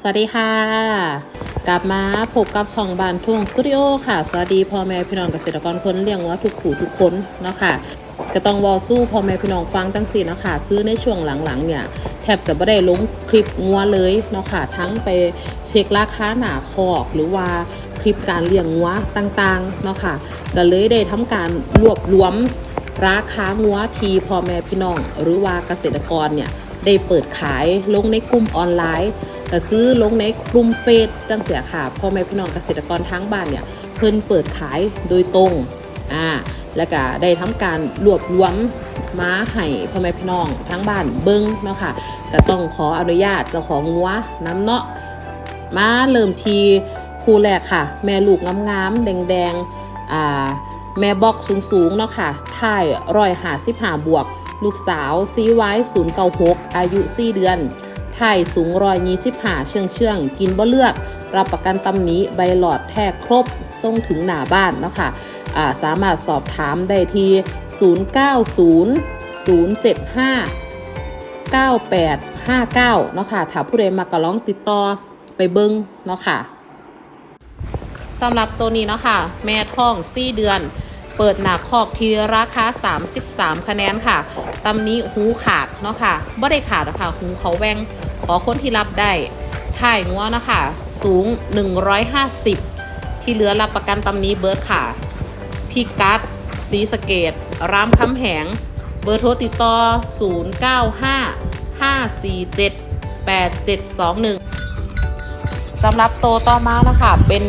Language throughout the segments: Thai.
สวัสดีค่ะ กลับมาพบกับช่องบานทุ่งสตูดิโอค่ะ สวัสดีพ่อแม่พี่น้องเกษตรกรคนเลี้ยงวัวทุกผู้ทุกคนเนาะค่ะก็ต้องวอสู้พ่อแม่พี่น้องฟังตั้งสี่นาะคะคือในช่วงหลังๆเนี่ยแทบจะไม่ได้ลงคลิปงัวเลยเนาะค่ะทั้งไปเช็คราคาหนาคอกหรือว่าคลิปการเลี้ยงงัวต่างๆเนาะค่ะก็เลยได้ทำการรวบรวมราคางัวทีพ่อแม่พี่น้องหรือว่าเกษตรกรเนี่ยได้เปิดขายลงในกลุ่มออนไลน์ ก็คือลงในกลุ่มเฟซจังเสียค่ะพ่อแม่พี่น้องเกษตรกรทั้งบ้านเนี่ยเพิ่นเปิดขายโดยตรงอ่าแล้วก็ได้ทำการรวบรวมม้าให้พ่อแม่พี่น้องทั้งบ้านเบิ้งเนาะค่ะก็ต้องขออนุญาตเจ้าของงัวน้ำเนาะมาเริ่มทีคู่แรกค่ะ แม่ลูกงามๆแดงๆอ่าแม่บอกสูงๆเนาะค่ะท่ายร้อยหาสิบหาบวก ลูกสาวซีไว้ศูนย์เก้าหกอายุ4เดือน ไทยสูงรอยยีสิบหาเชื่องเชื่องกินบ่เลือกรับประกันตำหนี้ใบหลอดแทกครบส่งถึงหน้าบ้านเนาะค่ะอ่าสามารถสอบถามได้ที่ 090 075 9859 เนาะค่ะถ้าผู้ใดมากระล้องติดต่อไปเบิ้งเนาะค่ะสำหรับตัวนี้เนาะค่ะแม่ท้อง 4 เดือน เปิดหนาคอกทีราคา 33 คะแนนค่ะตำนี้หูขาดเนาะค่ะบ่ได้ขาดนะคะหูเขาแวงขอคนที่รับได้ถ่ายงัวนะคะสูง 150 ที่เหลือรับประกันตำนี้เบิร์ดค่ะพี่กัดสีสเกตรามคำแหง เบอร์โทรติดต่อ 095 547 8721 สำหรับโตต่อมานะคะ เป็น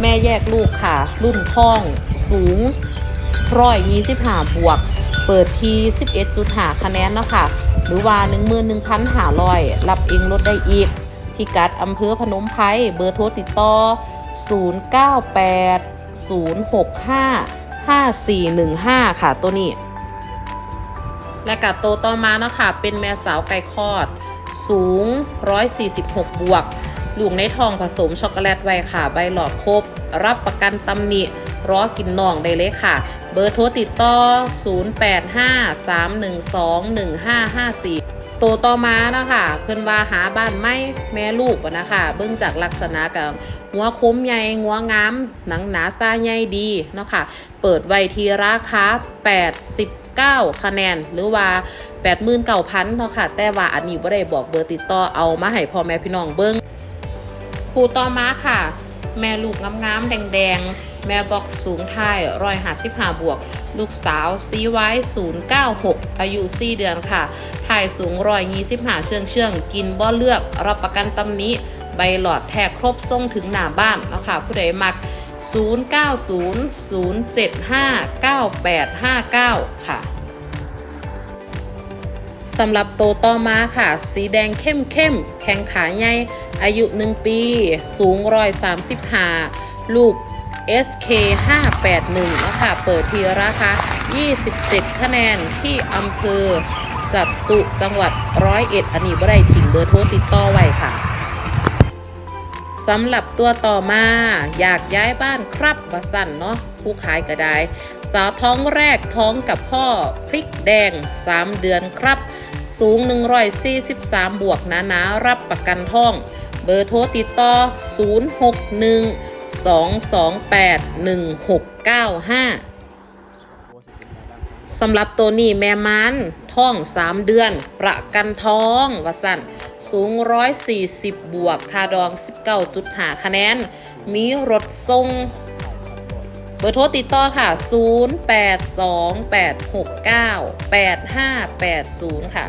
แม่แยกลูกค่ะ รุ่นท้อง สูงร้อยยี่สิบห้าบวก เปิดที11.5คะแนนนะคะหรือว่า11,500รับเองลดได้อีก พิกัดอำเภอพนมไพรเบอร์โทรติดต่อ 098 065 5415 ค่ะตัวนี้ และกับโตวต่อมาเนาะค่ะเป็นแม่สาวไก่คอด สูง 146 บวก ลูกในทองผสมช็อกโกแลตไว้ค่ะ ใบหลอดครบ รับประกันตำหนิ รอกินน่องได้เลยค่ะ เบอร์โทรติดต่อ 0853121554ตัวต่อมานะคะเพื่อนว่าหาบ้านไม่แม่ลูกนะคะเบื้องจากลักษณะกับหัวคุ้มใหญ่หัวงามหนังหนาซาใหญ่ดีเนาะค่ะเปิดไว้ที่ราคา89 คะแนน หรือว่า 89,000เนาะค่ะแต่ว่าอันนี้บ่ได้บอกเบอร์ติดต่อเอามาให้พ่อแม่พี่น้องเบิ้งคู่ต่อมาค่ะ แม่ลูกงามๆแดงๆ แม่บอกสูงท้ายรอยหาสิบหาบวก ลูกสาวซีไว้096อายุ4เดือนค่ะถ่ายสูงรอยยี่สิบหาเชื่องเชื่องกินบ่เลือก รับประกันตำนี้ ใบหลอดแทกครบส่งถึงหน้าบ้านเนาะคะผู้ใดมัก 0900759859 ค่ะสำหรับโตวต่อมาค่ะ สีแดงเข้มเข้มแข็งขาใหญ่อายุ 1 ปี สูงรอย35ลูก SK 581นะคะเปิดทีราคา 27 คะแนนที่อำเภอจัตุจังหวัดร้อยเอ็ดอันนี้บ่ได้ทิ้งเบอร์โทรติดต่อไว้ค่ะสำหรับตัวต่อมาอยากย้ายบ้านครับวาสั่นเนาะผู้ขายก็ได้ สาวท้องแรกท้องกับพ่อพริกแดง 3 เดือนครับ สูง 143 บวกนะนะรับประกันท้อง เบอร์โทรติดต่อ 061 228 1695สำหรับตัวนี้แม่มันท้อง 3 เดือน ประกันท้องวสันสูง 140 บวกคาดอง 19.5 คะแนน มีรถทรงเบอร์โทรติดต่อค่ะ 0828698580 ค่ะ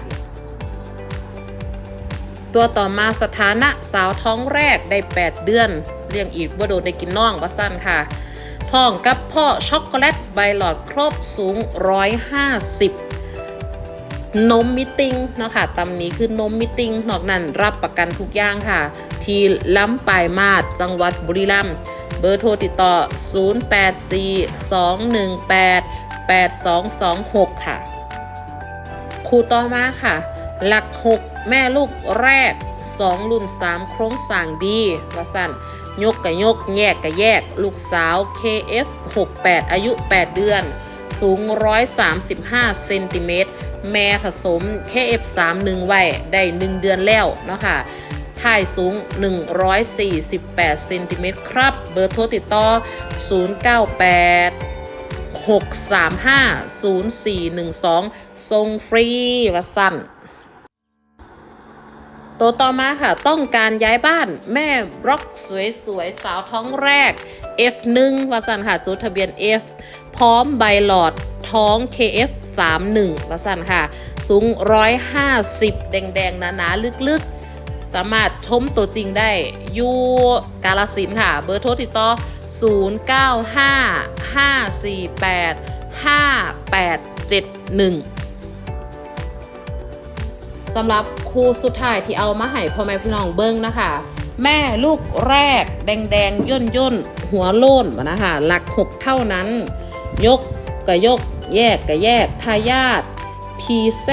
ตัวต่อมาสถานะสาวท้องแรกได้ 8 เดือน เลี้ยงอีกว่าโดนได้กินน่องว่าสั้นค่ะท้องกับพ่อช็อกโกแลตใบหลอดครบสูง 150 นมมิติงเนาะค่ะตำนี้คือนมมิติงนอกนั้นรับประกันทุกอย่างค่ะ ที่ล้ำปลายมาดจังหวัดบุรีรัมย์เบอร์โทรติดต่อ 0842188226 ค่ะ คู่ต่อมาค่ะ หลัก 6 แม่ลูกแรก 2 รุ่น 3 โครงสร้างดีว่าสั่น ยกกับยก แยกกับแยก ลูกสาว KF 68 อายุ 8 เดือน สูง 135เซนติเมตร แม่ผสม KF 31 ไว้ ได้ 1 เดือนแล้วเนาะค่ะถ่ายสูง 148เซนติเมตรครับ เบอร์โทรติดต่อ 098 635 0412 ทรงฟรีวะสั่น ตัวต่อมาค่ะ ต้องการย้ายบ้านแม่บล็อกสวยๆ สาวท้องแรก F1 วาสันค่ะจดทะเบียน F พร้อมใบหลอดท้อง KF 31วาสันค่ะ สูง 150 แดงๆหนาๆ ลึกๆ สามารถชมตัวจริงได้อยู่กาลสินค่ะ เบอร์โทรติดต่อ 0955485871 สำหรับคู่สุดท้ายที่เอามาให้พ่อแม่พี่น้องเบิ้งนะคะ แม่ลูกแรก แดงแดงๆย่นย่นหัวโล้นนะคะหลักหกเท่านั้น ยกกะยก แยกกะแยกทายาท PZ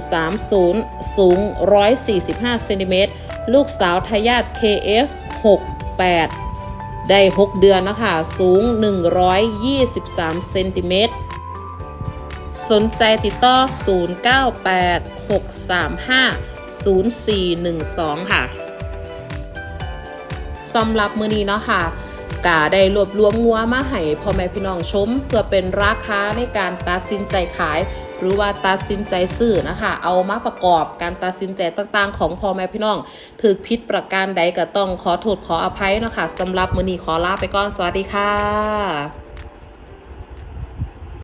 130 สูง 145เซนติเมตรลูกสาวทายาท KF 68 ได้ 6 เดือนนะคะ สูง 123เซนติเมตร สนใจติดต่อ 0986350412 ค่ะสำหรับมือนี้เนาะค่ะกาได้รวบรวมงัวมาให้พ่อแม่พี่น้องชม เพื่อเป็นราคาในการตัดสินใจขาย หรือว่าตัดสินใจซื้อนะคะ เอามาประกอบการตัดสินใจต่างๆ ของพ่อแม่พี่น้องถือพิษประการใดก็ต้องขอโทษขออภัยนะคะสำหรับมือนี้ขอลาไปก่อนสวัสดีค่ะ